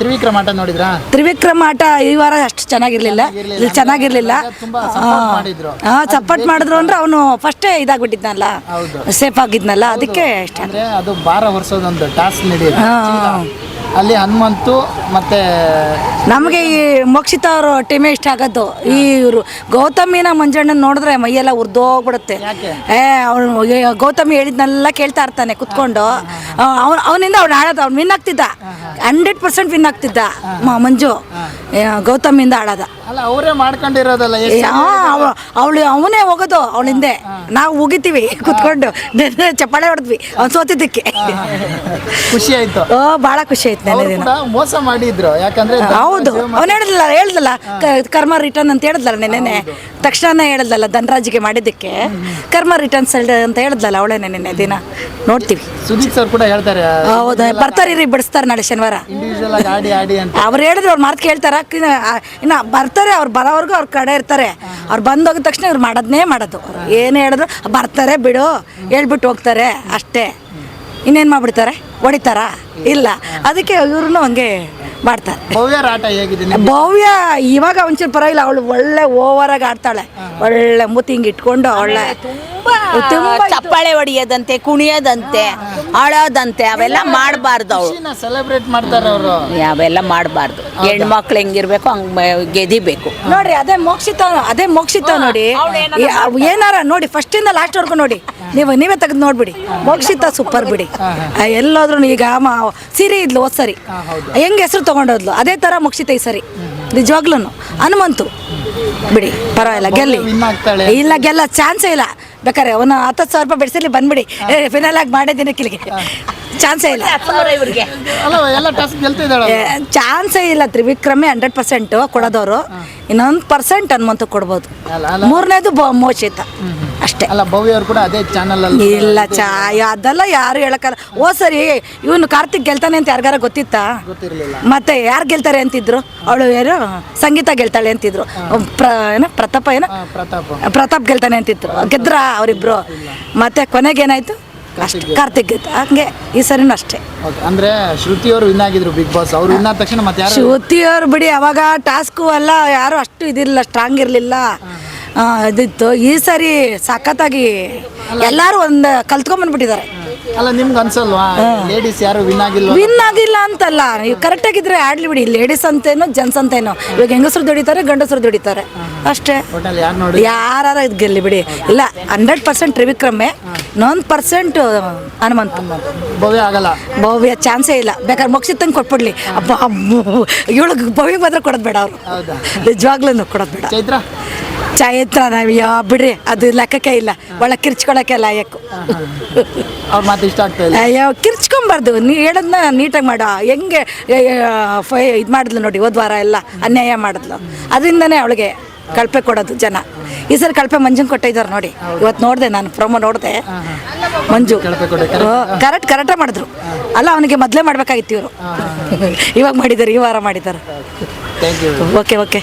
ತ್ರಿವಿಕ್ರಮ ಆಟ ನೋಡಿದ್ರಾ? ತ್ರಿವಿಕ್ರಮ ಆಟ ಈ ವಾರ ಅಷ್ಟು ಚೆನ್ನಾಗಿರ್ಲಿಲ್ಲ. ಚೆನ್ನಾಗಿರ್ಲಿಲ್ಲ. ಇಲ್ಲಿ ಚೆನ್ನಾಗಿರ್ಲಿಲ್ಲ. ತುಂಬಾ support ಮಾಡಿದ್ರು. ಹಾ ಸಪೋರ್ಟ್ ಮಾಡಿದ್ರು ಅಂದ್ರೆ ಅವನು ಫಸ್ಟೇ ಇದಾಗ್ಬಿಟ್ಟಿದ್ನಲ್ಲ. ಹೌದು. ಸೇಫ್ ಆಗಿದ್ನಲ್ಲ. ಅದಕ್ಕೆ ಇಷ್ಟ. ಅಂದ್ರೆ ಅದು ಭಾರ ಹೊರಿಸೋದೊಂದು ಟಾಸ್ಕ್ ನಡೆಯುತ್ತೆ ಹಾ. ಅಲ್ಲಿ ಹನುಮಂತು ಮತ್ತೆ ನಮಗೆ ಈ ಮೋಕ್ಷಿತ ಅವರು ಟೀಮೇ ಇಷ್ಟ ಆಗೋದು. ಈ ಇವರು ಗೌತಮಿನ ಮಂಜಣ್ಣನ ನೋಡಿದ್ರೆ ಮೈಯೆಲ್ಲ ಉರ್ದೋಗ್ಬಿಡುತ್ತೆ ಯಾಕೆ? ಏ ಅವನು ಗೌತಮಿ ಹೇಳಿದ್ನೆಲ್ಲ ಕೇಳ್ತಾ ಇರ್ತಾನೆ ಕುತ್ಕೊಂಡು. ಅವನು ಅವನಿಂದ ಅವ್ನು ಆಡೋದು ಅವ್ನು ಮಿನ್ ಆಗ್ತಿದ್ದ. ಹಂಡ್ರೆಡ್ ಪರ್ಸೆಂಟ್ ವಿನ್ ಆಗ್ತಿದ್ದ ಮ- ಮಂಜು. ಗೌತಮ್ ಇಂದ ಆಡೋದ. ಅಲ್ಲ ಅವರೇ ಮಾಡ್ಕೊಂಡಿರೋದಲ್ಲ ಎಷ್ಟು ಅವಳು ಅವನೇ ಹೋಗೋದು ಅವಳ ಹಿಂದೆ. ನಾವು ಹೋಗಿತೀವಿ ಕುತ್ಕೊಂಡು. ಚಪ್ಪಾಳೆ ಹೊಡೆದ್ವಿ ಅವ್ನು ಸೋತಿದ್ದಕ್ಕೆ. ಖುಷಿ ಆಯ್ತು. ಓ ಭಾಳ ಖುಷಿ ಆಯ್ತು ನೆನ್ನೆ ಅವ್ರು ದಿನ. ಕೂಡ ಮೋಸ ಮಾಡಿದ್ರು ಯಾಕಂದ್ರೆ ಹೌದು. ಅವನು ಹೇಳಿದ್ಲ ಹೇಳ್ದಲ್ಲ ಕ- ಕರ್ಮ ರಿಟರ್ನ್ ಅಂತ ಹೇಳಿದ್ಲಲ್ಲ ನೆನ್ನೆ ತಕ್ಷಣ ಹೇಳಿದ್ಲಲ್ಲ ಧನರಾಜಿಗೆ ಮಾಡಿದ್ದಕ್ಕೆ. ಕರ್ಮ ರಿಟರ್ನ್ಸ್ ಅಂತ ಹೇಳಿದ್ಲಲ್ಲ ಅವಳೇ ನೆನೆ ದಿನ. ನೋಡ್ತೀವಿ. ಸುದೀಪ್ ಸರ್ ಕೂಡ ಹೇಳ್ತಾರೆ ಹೌದು ಬರ್ತಾರೆ ಬಿಡಿಸ್ತಾರೆ ನಾಳೆ ಶನಿವಾರ. ಇಂಡಿವಿಜುವಲ್ ಆಗಿ ಆಡಿ ಆಡಿ ಅಂತ. ಅವ್ರು ಹೇಳಿದ್ರು ಅವ್ರು ಮಾತು ಕೇಳ್ತಾರ. ಇನ್ನು ಬರ್ತಾರೆ ಅವ್ರು ಬರೋವರೆಗೂ ಅವ್ರ ಕಡೆ ಇರ್ತಾರೆ. ಅವ್ರು ಬಂದೋಗಿದ ತಕ್ಷಣ ಇವ್ರು ಮಾಡೋದನ್ನೇ ಮಾಡೋದು. ಏನು ಹೇಳಿದ್ರು ಬರ್ತಾರೆ ಬಿಡು ಹೇಳ್ಬಿಟ್ಟು ಹೋಗ್ತಾರೆ ಅಷ್ಟೇ. ಇನ್ನೇನು ಮಾಡ್ಬಿಡ್ತಾರೆ? ಹೊಡಿತಾರ? ಇಲ್ಲ. ಅದಕ್ಕೆ ಇವ್ರನ್ನೂ ಹಂಗೆ ಮಾಡ್ತಾರೆ? ಭವ್ಯ ಇವಾಗ ಒಂಚೂರು ಪರವಾಗಿಲ್ಲ. ಅವಳು ಒಳ್ಳೆ ಓವರ್ ಆಗಿ ಆಡ್ತಾಳೆ. ಒಳ್ಳೆ ಮೂತಿ ಹಿಂಗೆ ಇಟ್ಕೊಂಡು ಒಳ್ಳೆ ತುಂಬಾ ಚಪ್ಪಾಳೆ ಹೊಡಿಯೋದಂತೆ ಕುಣಿಯೋದಂತೆ. ಅಳೋದಂತೆ ಅವೆಲ್ಲ ಮಾಡಬಾರ್ದು ಅವ್ರು ಸೆಲೆಬ್ರೇಟ್ ಮಾಡ್ತಾರೆ ಅವರು. ಅವೆಲ್ಲ ಮಾಡಬಾರ್ದು. ಹೆಣ್ಮಕ್ಳು ಹೆಂಗಿರ್ಬೇಕು ಹಂಗೆ ಗೆದಿಬೇಕು ನೋಡ್ರಿ ಅದೇ ಮೋಕ್ಷಿತ ಅದೇ ಮೋಕ್ಷಿತ ನೋಡಿ. ಏನಾರ ನೋಡಿ ಫಸ್ಟ್ ಇಂದ ಲಾಸ್ಟ್ ವರ್ಗು ನೋಡಿ. ನೀವು ನೀವೇ ತೆಗೆದು ನೋಡ್ಬಿಡಿ. ಮೋಕ್ಷಿತ ಸೂಪರ್ ಬಿಡಿ. ಆ, ಎಲ್ಲೋದ್ರು ಈಗ ಸೀರೆ ಸಿರಿ ಇದ್ಲು ಹೋದ್ ಸರಿ. ಹೆಂಗ್ ಹೆಸರು ತಗೊಂಡೋದ್ಲು? ಅದೇ ತರ ಮೋಕ್ಷಿತ ಈ ಸರಿ. ನಿಜವಾಗ್ಲೂ ಹನುಮಂತು. ಬಿಡಿ ಪರವಾಗಿಲ್ಲ ಗೆಲ್ಲಿ. ಇಲ್ಲ ಗೆಲ್ಲ ಚಾನ್ಸೇ ಇಲ್ಲ. ಬೇಕಾರೆ ಅವನು ಹತ್ತು ಸಾವಿರ ರೂಪಾಯಿ ಬಿಡಿಸಲಿ ಬಂದ್ಬಿಡಿ. ಫಿನಲ್ ಆಗಿ ಮಾಡಿದ್ದೀನಿ ಕಿಲಿಗೆ ಚಾನ್ಸೇ ಇಲ್ಲ. ಇವ್ರಿಗೆ. ಅಲ್ಲ ಎಲ್ಲ ಟಾಸ್ಕ್ ಗೆಲ್ತಿದ್ದಾಳೆ ಚಾನ್ಸೇ ಇಲ್ಲ ತ್ರಿವಿಕ್ರಮೇ ಹಂಡ್ರೆಡ್ ಪರ್ಸೆಂಟ್ ಕೊಡೋದವರು. ಇನ್ನೊಂದು ಪರ್ಸೆಂಟ್ ಹನುಮಂತ ಕೊಡ್ಬೋದು. ಮೂರನೇದು ಮೋಚಿತ ಅಷ್ಟೇ. ಅಲ್ಲ ಭವ್ಯ ಅವ್ರು ಕೂಡ ಅದೇ ಚಾನಲ್ ಅಲ್ಲಿ ಇಲ್ಲ ಚಾ ಅದೆಲ್ಲ ಯಾರು ಹೇಳಕ್ಕಲ್ಲ. ಓ ಸರಿ ಇವನು ಕಾರ್ತಿಕ್ ಗೆಲ್ತಾನೆ ಅಂತ ಯಾರಿಗಾರ ಗೊತ್ತಿತ್ತಾ? ಗೊತ್ತಿರಲಿಲ್ಲ. ಮತ್ತೆ ಯಾರು ಗೆಲ್ತಾರೆ ಅಂತಿದ್ರು? ಅವಳು ಯಾರು ಸಂಗೀತ ಗೆಲ್ತಾಳೆ ಅಂತಿದ್ರು. ಪ್ರ ಏನು ಪ್ರತಾಪ ಏನ? ಪ್ರತಾಪ್. ಪ್ರತಾಪ್ ಗೆಲ್ತಾನೆ ಅಂತಿದ್ರು ಗೆದ್ರ ಅವರಿಬ್ರು. ಮತ್ತೆ ಕೊನೆಗೆ ಏನಾಯ್ತು? ಅಷ್ಟು ಕಾರ್ತಿಕ್ ಹಂಗೆ ಈ ಸರಿನೂ ಅಷ್ಟೇ. ಓಕೆ ಅಂದ್ರೆ ಶ್ರುತಿ ಅವರು ವಿನ್ ಆಗಿದ್ರು ಬಿಗ್ ಬಾಸ್ ಅವ್ರು ವಿನ್ ಆದ ತಕ್ಷಣ ಮತ್ತೆ ಯಾರು ಶ್ರುತಿಯವ್ರು ಬಿಡಿ ಅವಾಗ ಟಾಸ್ಕು ಎಲ್ಲ ಯಾರು ಅಷ್ಟು ಇದಿರಲಿಲ್ಲ ಸ್ಟ್ರಾಂಗ್ ಇರಲಿಲ್ಲ. ಇದಿತ್ತು ಈ ಸರಿ ಸಖತ್ತಾಗಿ ಎಲ್ಲರೂ ಒಂದು ಕಲ್ತ್ಕೊಂಡ್ಬಂದ್ಬಿಟ್ಟಿದ್ದಾರೆ ಅಲ್ಲ ನಿಮ್ಗೆ ಅನ್ಸಲ್ವಾ? ಲೇಡೀಸ್ ಯಾರು ವಿನ್ ಆಗಿಲ್ಲ ವಿನ್ ಆಗಿಲ್ಲ ಅಂತಲ್ಲ. ನೀವು ಕರೆಕ್ಟಾಗಿದ್ರೆ ಆಡ್ಲಿ ಬಿಡಿ. ಲೇಡೀಸ್ ಅಂತೇನೋ ಜೆಂಟ್ಸ್ ಅಂತೇನೋ. ಇವಾಗ ಹೆಂಗಸರು ದುಡಿತಾರೆ ಗಂಡಸರು ದುಡಿತಾರೆ. ಅಷ್ಟೇ. ಯಾರು ನೋಡಿ ಯಾರು ಗೆಲ್ಲಿ ಬಿಡಿ. ಇಲ್ಲ ಹಂಡ್ರೆಡ್ ಪರ್ಸೆಂಟ್ ತ್ರಿವಿಕ್ರಮೆ ಒಂದ್ ಪರ್ಸೆಂಟ್ ಹನುಮಂತ. ಭವ್ಯ ಆಗಲ್ಲ. ಭವ್ಯ ಚಾನ್ಸೇ ಇಲ್ಲ. ಬೇಕಾದ್ರೆ ಮುಗಿಸಿತ್ತಂಗೆ ಕೊಟ್ಬಿಡ್ಲಿ. ಅಪ್ಪ ಇವಳು ಭವ್ಯ ಮಾತ್ರ ಕೊಡೋದು ಬೇಡ ಅವ್ರು. ನಿಜವಾಗ್ಲೂ ಕೊಡೋದು ಬೇಡ. ಚೈತ್ರ? ಚೈತ್ರ ನಾವು ಯಾ ಬಿಡ್ರಿ ಅದು ಲೆಕ್ಕಕ್ಕೆ ಇಲ್ಲ. ಒಳಗೆ ಕಿರ್ಚ್ಕೊಳಕ್ಕೆ ಲಾಯಕ್ಕು ಅವ್ರ ಮಾತು ಇಷ್ಟ ಆಗ್ತಾ ಇಲ್ಲ. ಅಯ್ಯೋ ಕಿರ್ಚ್ಕೊಂಬಾರ್ದು. ನೀ ಹೇಳೋದನ್ನ ನೀಟಾಗಿ ಮಾಡೋ. ಹೆಂಗೆ ಫೈ ಇದು ಮಾಡಿದ್ಲು ನೋಡಿ ಹೋದ್ ವಾರ ಎಲ್ಲ ಅನ್ಯಾಯ ಮಾಡಿದ್ಲು. ಅದರಿಂದನೇ ಅವಳಿಗೆ ಕಳಪೆ ಕೊಡೋದು ಜನ. ಈ ಸರಿ ಕಳಪೆ ಮಂಜುನ್ ಕೊಟ್ಟಿದ್ದಾರೆ ನೋಡಿ. ಇವತ್ತು ನೋಡಿದೆ ನಾನು ಪ್ರೊಮೋ ನೋಡಿದೆ. ಮಂಜು. ಕರೆಕ್ಟ್. ಕರೆಕ್ಟಾಗಿ ಮಾಡಿದ್ರು. ಅಲ್ಲ ಅವನಿಗೆ ಮೊದಲೇ ಮಾಡಬೇಕಾಗಿತ್ತು ಇವರು. ಇವಾಗ ಮಾಡಿದ್ದಾರೆ ಈ ವಾರ ಮಾಡಿದ್ದಾರೆ okay okay.